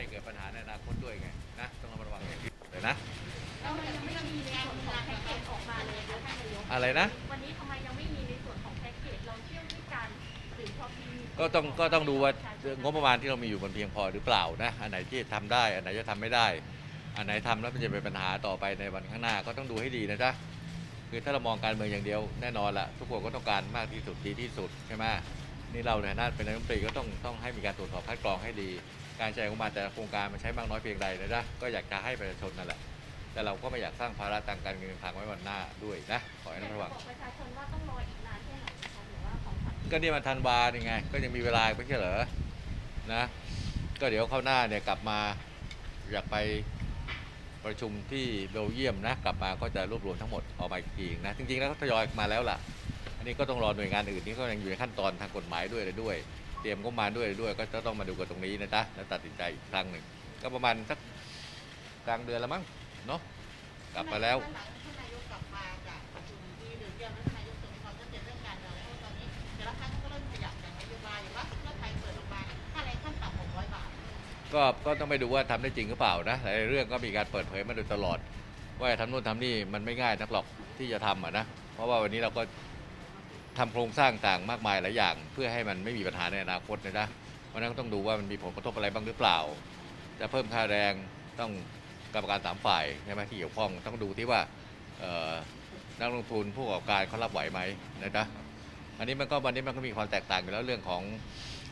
ไม่เกิดปัญหาในอนาคตด้วยไงนะต้องระมัดระวังอย่างนี้เลยนะแล้วมันยังไม่มีในส่วนของแพ็กเกจออกมาเลยนะท่านนายกอะไรนะ วันนี้ทำไมยังไม่มีในส่วนของแพ็กเกจเราเชื่อมด้วยกันหรือพอมีก็ต้องก็ต้องดูว่างบประมาณที่เรามีอยู่มันเพียงพอหรือเปล่านะอันไหนที่ทำได้อันไหนจะทำไม่ได้ อันไหนทำแล้วมันจะเป็นปัญหาต่อไปในวันข้างหน้าก็ต้องดูให้ดีนะจ๊ะคือถ้าเรามองการเมืองอย่างเดียวแน่นอนละทุกคนก็ต้องการมากที่สุดดีที่สุดใช่ไหมนี่เราในฐานะเป็นนายกรัฐมนตรีก็ต้องต้องให้มีการตรวจสอบคัดกรองให้ดี การใช้งบประมาณแต่ละโครงการมันใช้มากน้อยเพียงใดนะจ๊ะก็อยากจะให้ประชาชนนั่นแหละ แต่เราก็ไม่อยากสร้างภาระทางการเงินทางไว้วันหน้าด้วยนะขอให้ระมัดระวังบอกประชาชนว่าต้องรออีกนานแค่ไหนนะคะหรือว่าของสัตว์ก็นี่มันธันวานี่ไง ก็ยังมีเวลาไม่ใช่เหรอนะก็เดี๋ยวเข้าวหน้าเนี่ยกลับมาอยากไปประชุมที่เบลเยียมนะกลับมาก็จะรวบรวมทั้งหมดออกมาอีกทีนะจริงๆแล้วก็ทยอยมาแล้วล่ะ อันนี้ก็ต้องรอหน่วยงานอื่นที่เขายังอยู่ในขั้นตอนทางกฎหมายด้วยเลยด้วย เตรียมก็มาด้วยเลยด้วยก็จะต้องมาดูกันตรงนี้นะจ๊ะแล้วตัดสินใจอีกครั้งหนึ่งก็ประมาณสักกลางเดือนละมั้งเนาะกลับมาแล้ว ท่านนายกกลับมาจากประชุมที่เดือนเยี่ยมแล้วท่านนายกจะมีความชัดเจนเรื่องการเมืองแล้วตอนนี้แต่ละครั้งก็เริ่มขยับอย่างนโยบายอย่างล่าสุดเพื่อไทยเปิดออกมาค่าแรงขั้นต่ำ600บาท ก็ก็ต้องไปดูว่าทำได้จริงหรือเปล่านะหลายเรื่องก็มีการเปิดเผยมาโดยตลอด ว่าทำนู่นทำนี่มันไม่ง่ายนักหรอกที่จะทำอะนะเพราะว่าวันนี้เราก็ ทำโครงสร้างต่างมากมายหลายอย่าง เพื่อให้มันไม่มีปัญหาในอนาคตนะจ๊ะเพราะนั้นก็ต้องดูว่ามันมีผลกระทบอะไรบ้างหรือเปล่า จะเพิ่มค่าแรงต้องกรรมการสามฝ่ายใช่ไหมที่เกี่ยวข้องต้องดูที่ว่านักลงทุนผู้ประกอบการเขารับไหวไหมนะจ๊ะอันนี้มันก็วันนี้มันก็มีความแตกต่างอยู่แล้วเรื่องของ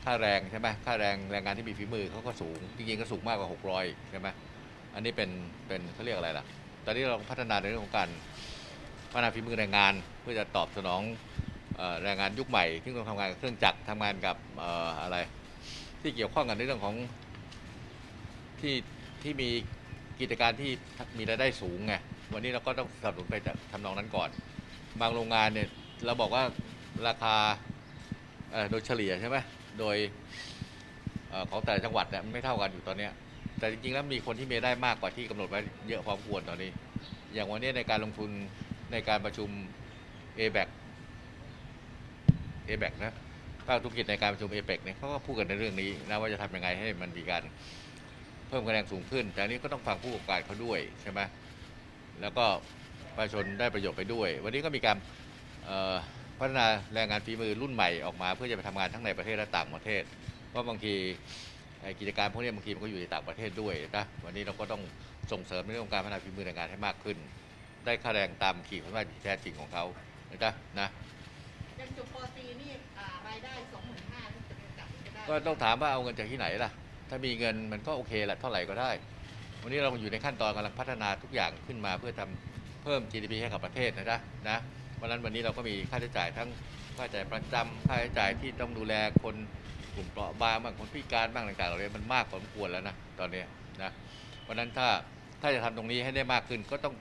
ค่าแรงใช่ไหมค่าแรงแรงงานที่มีฝีมือเขาก็สูงจริงๆก็สูงมากกว่า 600ใช่ไหมอันนี้เป็นเป็นเขาเรียกอะไรล่ะ ตอนนี้เราพัฒนาในเรื่องของการพัฒนาฝีมือแรงงาน เพื่อจะตอบสนอง แรงงานยุคใหม่ที่ต้องทำงานกับเครื่องจักรทำงานกับอออะไร ที่เกี่ยวข้องกันในเรื่องของที่ที่มีกิจการที่มีรายได้สูงไงวันนี้เราก็ต้องสนับสนุนไปจากทำนองนั้นก่อน บางโรงงานเนี่ยเราบอกว่าราคาโดยเฉลี่ยใช่ไหมโดยอของแต่ละจังหวัดเนี่ยมันไม่เท่ากันอยู่ตอนเนี้แต่จริงๆแล้วมีคนที่มีได้มากกว่าที่กำหนดไว้เยอะพอควรตอนนี้ อย่างวันนี้ในการลงทุนในการประชุม a b a c a b a c นะภาคธุรกิจในการประชุม a p e c เนี่ยเขาก็พูดกันในเรื่องนี้นะว่าจะทำยังไงให้มันมีการเพิ่มคะแนนสูงขึ้น แต่นี้ก็ต้องฟังผู้ประกอบการเขาด้วยใช่ไหมแล้วก็ประชาชนได้ประโยชน์ไปด้วย วันนี้ก็มีการพัฒนาแรงงานฝีมือรุ่นใหม่ออกมา เพื่อจะไปทำงานทั้งในประเทศและต่างประเทศ เพราะบางทีกิจการพวกนี้บางทีมันก็อยู่ในต่างประเทศด้วยนะวันนี้เราก็ต้องส่งเสริมในเรื่องของการพัฒนาฝีมือแรงงานให้มากขึ้น ได้ค่าแรงตามขีดความสามารถที่แท้จริงของเขานะจ๊ะนะ ยังจบปอตรีนี่อ่ารายได้25,000ที่จะเป็นกลับจะได้ก็ต้องถามว่าเอาเงินจากที่ไหนล่ะ ถ้ามีเงินมันก็โอเคแหละเท่าไหร่ก็ได้ วันนี้เราอยู่ในขั้นตอนกำลังพัฒนาทุกอย่างขึ้นมาเพื่อทำเพิ่ม GDP ให้กับประเทศนะจ๊ะนะเพราะนั้นวันนี้เราก็มีค่าใช้จ่ายทั้งค่าใช้จ่ายประจำค่าใช้จ่ายที่ต้องดูแลคนกลุ่มเปราะบางบางคนพิการบ้างต่างๆเหล่านี้มันมากพอสมควรแล้วนะตอนนี้นะเพราะนั้นถ้าถ้าจะทำตรงนี้ให้ได้มากขึ้นก็ต้อง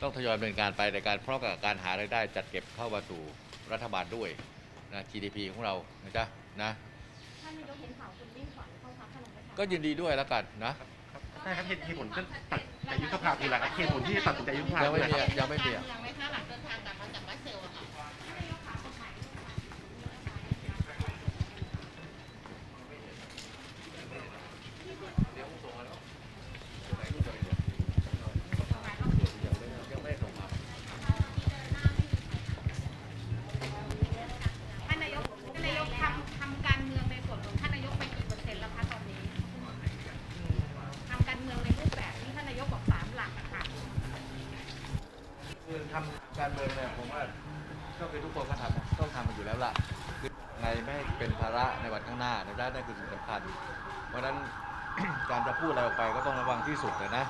ต้องทยอยดำเนินการไปในการพร้อมกับการหารายได้จัดเก็บเข้ามาสู่รัฐบาลด้วยนะ GDP ของเรานะจ๊ะนะท่านนายกเห็นข่าวคุณมิ่งขวัญเข้าพักพลังประชารัฐก็ยินดีด้วยแล้วกันนะใช่ครับเหตุเหตุผลที่ตัดใจยุบสภาคืออะไรครับเหตุผลที่ตัดสินใจยุบสภายังไม่คืออะไรมีครับยังไม่มีการเมืองไหมคะหลังเดินทางกลับมาจากรัสเซลอะ ทำการเมืองเนี่ยผมว่าก็คือทุกคนก็ทำนะต้องทำมันอยู่แล้วล่ะคือไงไม่ให้เป็นภาระในวันข้างหน้าในด้นั่นคือสิ่งสำคัญ เพราะฉะนั้น การจะพูดอะไรออกไปก็ต้องระวังที่สุดเลยนะ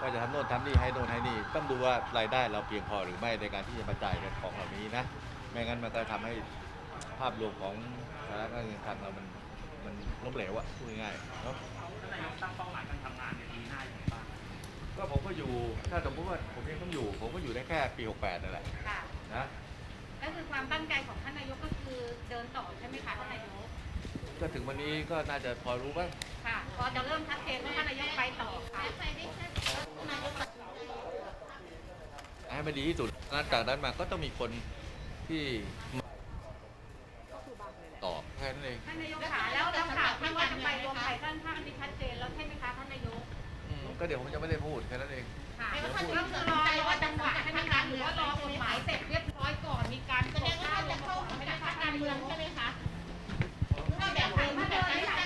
ว่าจะทำโน่นทำนี่ให้โน่นให้นี่ต้องดูว่ารายได้เราเพียงพอหรือไม่ในการที่จะมาจ่ายกันของเหล่านี้นะไม่งั้นมันก็ทำให้ภาพรวมของสถานการเงินคลังเรามันมันล้มเหลวอะพูดง่ายๆเนาะ ก็ผมก็อยู่ ถ้าสมมติว่าผมยังต้องอยู่ ผมก็อยู่ได้แค่ปี 68นั่นแหละค่ะ นะก็คือความตั้งใจของท่านนายกก็คือเดินต่อใช่ไหมคะท่านนายก ก็ถึงวันนี้ก็น่าจะพอรู้บ้างค่ะ พอจะเริ่มชัดเจนว่าท่านนายกไปต่อค่ะให้มันดีที่สุดนั้นจากนั้นมาก็ต้องมีคนที่มา ก็เดี๋ยวผมจะไม่ได้พูดแค่นั้นเอง ค่ะไม่ว่าท่านก็คือรอรอจังหวะใช่ไหการหรือว่ารอกฎหมายเสร็จเรียบร้อยก่อนมีการแสดงว่าจะเข้าขอไม่ได้พักการเมืองใช่ไหมคะผ่าแบบไหนแบบไหน